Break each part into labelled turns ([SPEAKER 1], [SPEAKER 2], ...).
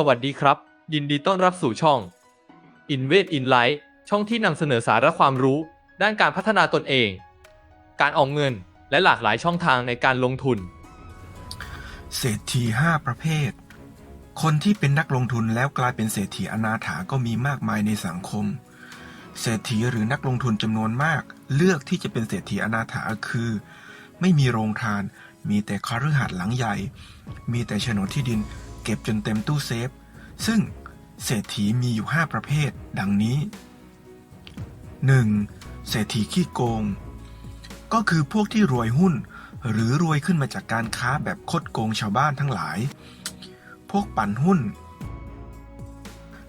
[SPEAKER 1] สวัสดีครับ ยินดีต้อนรับสู่ช่อง Invest in Life ช่องที่นำเสนอสาระความรู้ ด้านการพัฒนาตนเอง การออมเงินและหลากหลายช่องทางในการลงทุน
[SPEAKER 2] เศรษฐีห้าประเภท คนที่เป็นนักลงทุนแล้วกลายเป็นเศรษฐีอนาถาก็มีมากมายในสังคม เศรษฐีหรือนักลงทุนจำนวนมาก เลือกที่จะเป็นเศรษฐีอนาถาคือ ไม่มีโรงทาน มีแต่คฤหาสน์หลังใหญ่ มีแต่โฉนดที่ดิน เก็บจนเต็มตู้เซฟ ซึ่งเศรษฐีมีอยู่ 5 ประเภท ดังนี้ 1. เศรษฐีขี้โกง ก็คือพวกที่รวยหุ้น หรือรวยขึ้นมาจากการค้าแบบคดโกงชาวบ้านทั้งหลาย พวกปั่นหุ้น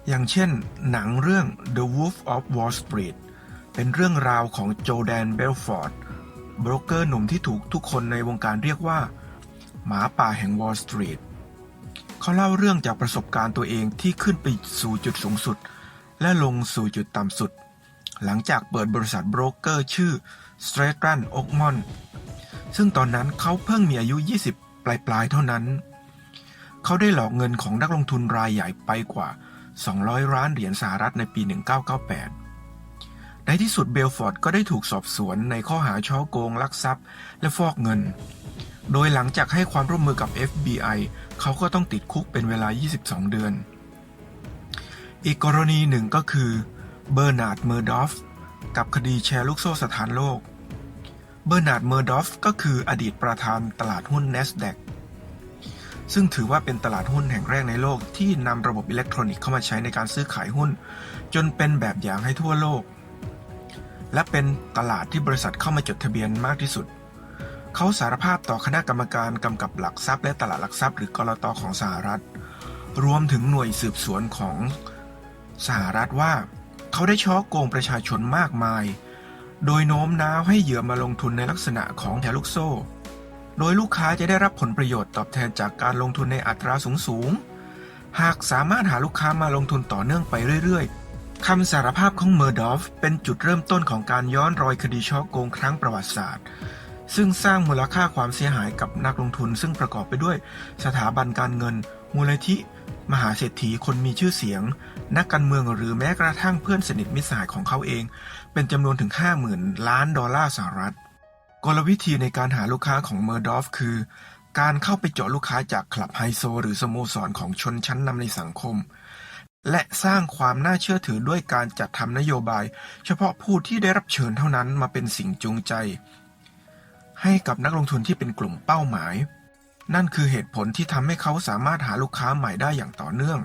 [SPEAKER 2] อย่างเช่น หนังเรื่อง The Wolf of Wall Street เป็นเรื่องราวของโจแดนเบลฟอร์ดโบรกเกอร์หนุ่มที่ถูกทุกคนในวงการเรียกว่า หมาป่าแห่ง Wall Street เขาเล่าเรื่องจากประสบการณ์ตัวเองที่ขึ้นไปสู่จุดสูงสุด และลงสู่จุดต่ำสุด หลังจากเปิดบริษัทโบรกเกอร์ชื่อ s t r a t o n o a k m o n ซึ่งตอนนั้นเขาเพิ่งมีอายุ 20 ปลายๆ เท่านั้น เขาได้หลอกเงินของนักลงทุนรายใหญ่ไปกว่า 200 ล้านเหรียญสหรัฐในปี 1998 ในที่สุดเบลฟอร์ดก็ได้ถูกสอบสวนในข้อหาช่อโกงลักทรัพย์ และฟอกเงิน โดยหลังจากให้ความร่วมมือกับ FBI เขาก็ต้องติดคุกเป็นเวลา 22 เดือน อีกกรณีหนึ่งก็คือเบอร์นาร์ด เมอร์ดอฟ กับคดีแชร์ลูกโซ่สถานโลก เบอร์นาร์ด เมอร์ดอฟ ก็คืออดีตประธานตลาดหุ้น NASDAQ ซึ่งถือว่าเป็นตลาดหุ้นแห่งแรกในโลกที่นำระบบอิเล็กทรอนิกส์เข้ามาใช้ในการซื้อขายหุ้น จนเป็นแบบอย่างให้ทั่วโลก และเป็นตลาดที่บริษัทเข้ามาจดทะเบียนมากที่สุด เขาสารภาพต่อคณะกรรมการกำกับหลักทรัพย์และตลาดหลักทรัพย์หรือกรตของสหรัฐ รวมถึงหน่วยสืบสวนของสหรัฐว่า เขาได้ช้อโกงประชาชนมากมาย โดยโน้มน้าวให้เหยื่อมาลงทุนในลักษณะของแถลูกโซ่ โดยลูกค้าจะได้รับผลประโยชน์ตอบแทนจากการลงทุนในอัตราสูงสูงหากสามารถหาลูกค้ามาลงทุนต่อเนื่องไปเรื่อยๆ คำสารภาพของเมอร์ดอฟเป็นจุดเริ่มต้นของการย้อนรอยคดีช่อโกงครั้งประวัติศาสตร์ ซึ่งสร้างมูลค่าความเสียหายกับนักลงทุน ซึ่งประกอบไปด้วย สถาบันการเงิน มูลนิธิ มหาเศรษฐีคนมีชื่อเสียง นักการเมืองหรือแม้กระทั่งเพื่อนสนิทมิตรสหายของเขาเอง เป็นจำนวนถึง 50,000 ล้านดอลลาร์สหรัฐ กลวิธีในการหาลูกค้าของเมอร์ดอฟคือ การเข้าไปเจาะลูกค้าจากคลับไฮโซ หรือสโมสรของชนชั้นนำในสังคมและสร้างความน่าเชื่อถือด้วยการจัดทำนโยบาย เฉพาะผู้ที่ได้รับเชิญเท่านั้นมาเป็นสิ่งจูงใจ ให้กับนักลงทุนที่เป็นกลุ่มเป้าหมาย นั่นคือเหตุผลที่ทำให้เขาสามารถหาลูกค้าใหม่ได้อย่างต่อเนื่อง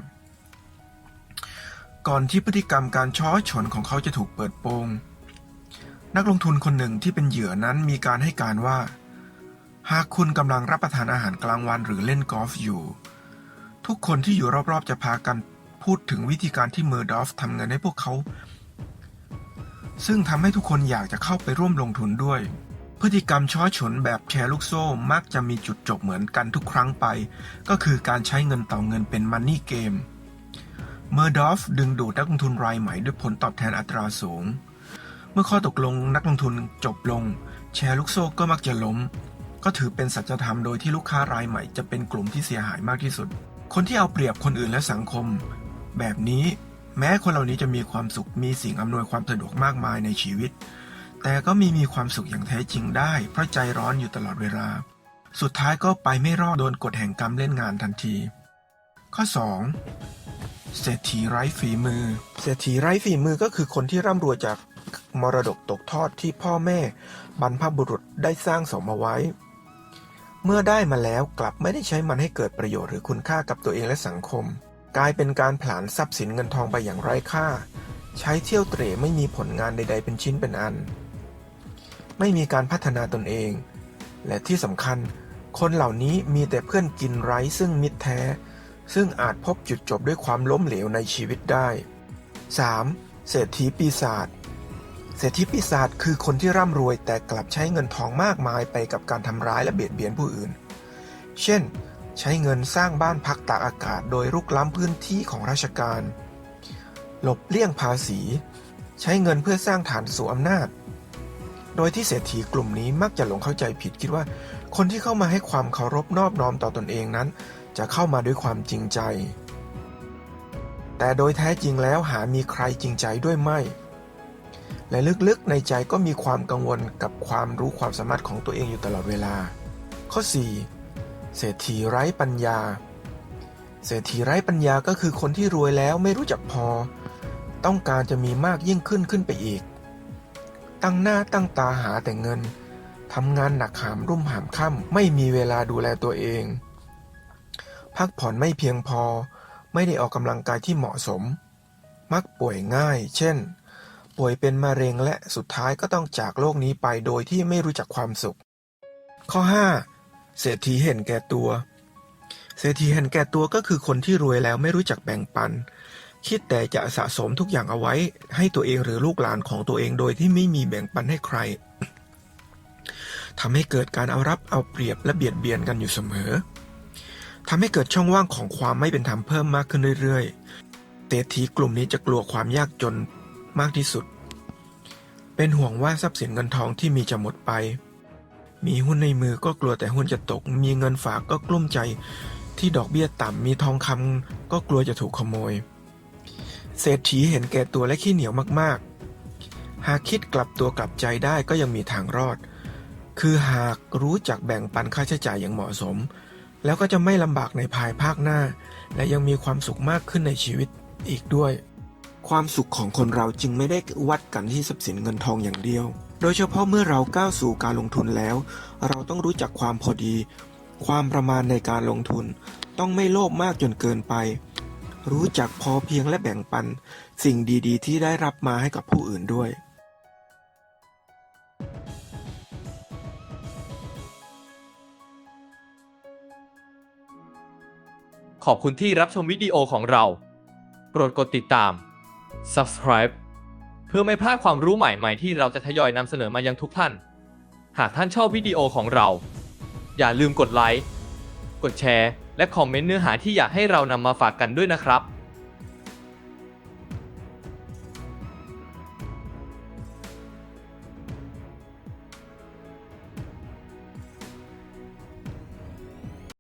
[SPEAKER 2] ก่อนที่พฤติกรรมการช้อฉนของเขาจะถูกเปิดโปง นักลงทุนคนหนึ่งที่เป็นเหยื่อนั้นมีการให้การว่า หากคุณกำลังรับประทานอาหารกลางวันหรือเล่นกอล์ฟอยู่ ทุกคนที่อยู่รอบๆจะพากันพูดถึงวิธีการที่เมอร์ดอฟทำเงินให้พวกเขา ซึ่งทำให้ทุกคนอยากจะเข้าไปร่วมลงทุนด้วย พฤติกรรมช้อฉนแบบแชร์ลูกโซ่มักจะมีจุดจบเหมือนกันทุกครั้งไป ก็คือการใช้เงินต่อเงินเป็นมันนี่เกม เมอร์ดอฟดึงดูดนักลงทุนรายใหม่ด้วยผลตอบแทนอัตราสูง เมื่อข้อตกลงนักลงทุนจบลง แชร์ลูกโซ่ก็มักจะล้ม ก็ถือเป็นสัจธรรมโดยที่ลูกค้ารายใหม่จะเป็นกลุ่มที่เสียหายมากที่สุด คนที่เอาเปรียบคนอื่นและสังคม แบบนี้แม้คนเหล่านี้จะมีความสุขมีสิ่งอำนวยความสะดวกมากมายในชีวิต แต่ก็มีมีความสุขอย่างแท้จริงได้ เพราะใจร้อนอยู่ตลอดเวลา สุดท้ายก็ไปไม่รอดโดนกฎแห่งกรรมเล่นงานทันที ข้อ 2. เศรษฐีไร้ฝีมือ เศรษฐีไร้ฝีมือก็คือคนที่ร่ำรวยจากมรดกตกทอดที่พ่อแม่ บรรพบุรุษได้สร้างสมเอาไว้ เมื่อได้มาแล้วกลับไม่ได้ใช้มันให้เกิดประโยชน์หรือคุณค่ากับตัวเองและสังคม กลายเป็นการผลาญทรัพย์สินเงินทองไปอย่างไร้ค่า ใช้เที่ยวเตร่ไม่มีผลงานใด ๆ เป็นชิ้นเป็นอัน ไม่มีการพัฒนาตนเอง และที่สำคัญ คนเหล่านี้มีแต่เพื่อนกินไร้ซึ่งมิตรแท้ ซึ่งอาจพบจุดจบด้วยความล้มเหลวในชีวิตได้ 3. เศรษฐีปีศาจเศรษฐีปีศาจคือคนที่ร่ำรวยแต่กลับใช้เงินทองมากมายไปกับการทำร้ายและเบียดเบียนผู้อื่น เช่น ใช้เงินสร้างบ้านพักตากอากาศโดยรุกล้ำพื้นที่ของราชการ หลบเลี่ยงภาษี ใช้เงินเพื่อสร้างฐานสู่อำนาจ โดยที่เศรษฐีกลุ่มนี้มักจะหลงเข้าใจผิดคิดว่า คนที่เข้ามาให้ความเคารพนอบน้อมต่อตนเองนั้น จะเข้ามาด้วยความจริงใจ แต่โดยแท้จริงแล้วหามีใครจริงใจด้วยไม่ และลึกๆในใจก็มีความกังวลกับความรู้ความสามารถของตัวเองอยู่ตลอดเวลา ข้อ 4. เศรษฐีไร้ปัญญา เศรษฐีไร้ปัญญาก็คือคนที่รวยแล้วไม่รู้จักพอ ต้องการจะมีมากยิ่งขึ้นขึ้นไปอีก ตั้งหน้าตั้งตาหาแต่เงินทำงานหนักหามรุ่มหามค่ำไม่มีเวลาดูแลตัวเอง พักผ่อนไม่เพียงพอ ไม่ได้ออกกำลังกายที่เหมาะสม มักป่วยง่าย เช่น ป่วยเป็นมะเร็งและสุดท้ายก็ต้องจากโลกนี้ไปโดยที่ไม่รู้จักความสุข ข้อ 5. เศรษฐีเห็นแก่ตัว เศรษฐีเห็นแก่ตัวก็คือคนที่รวยแล้วไม่รู้จักแบ่งปัน คิดแต่จะสะสมทุกอย่างเอาไว้ ให้ตัวเองหรือลูกหลานของตัวเองโดยที่ไม่มีแบ่งปันให้ใครทำให้เกิดการเอารับเอาเปรียบและเบียดเบียนกันอยู่เสมอทำให้เกิดช่องว่างของความไม่เป็นธรรมเพิ่มมากขึ้นเรื่อยๆเศรษฐีกลุ่มนี้จะกลัวความยากจนมากที่สุด เป็นห่วงว่าทรัพย์สินเงินทองที่มีจะหมดไป มีหุ้นในมือก็กลัวแต่หุ้นจะตก มีเงินฝากก็กลุ้มใจที่ดอกเบี้ยต่ำมีทองคำก็กลัวจะถูกขโมย เศรษฐีเห็นแก่ตัวและขี้เหนียวมากๆ หากคิดกลับตัวกลับใจได้ก็ยังมีทางรอด คือหากรู้จักแบ่งปันค่าใช้จ่ายอย่างเหมาะสม แล้วก็จะไม่ลำบากในภายภาคหน้า และยังมีความสุขมากขึ้นในชีวิตอีกด้วย ความสุขของคนเราจึงไม่ได้วัดกันที่ทรัพย์สินเงินทองอย่างเดียว โดยเฉพาะเมื่อเราก้าวสู่การลงทุนแล้ว เราต้องรู้จักความพอดี ความประมาณในการลงทุน ต้องไม่โลภมากจนเกินไป รู้จักพอเพียงและแบ่งปัน สิ่งดีๆ ที่ได้รับมาให้กับผู้อื่นด้วย
[SPEAKER 1] ขอบคุณที่รับชมวิดีโอของเรา โปรดกดติดตาม subscribe เพื่อไม่พลาดความรู้ใหม่ๆ ที่เราจะทยอยนำเสนอมายังทุกท่าน หากท่านชอบวิดีโอของเรา อย่าลืมกดไลค์ กดแชร์ และคอมเมนต์เนื้อหาที่อยากให้เรานำมาฝากกันด้วยนะครับ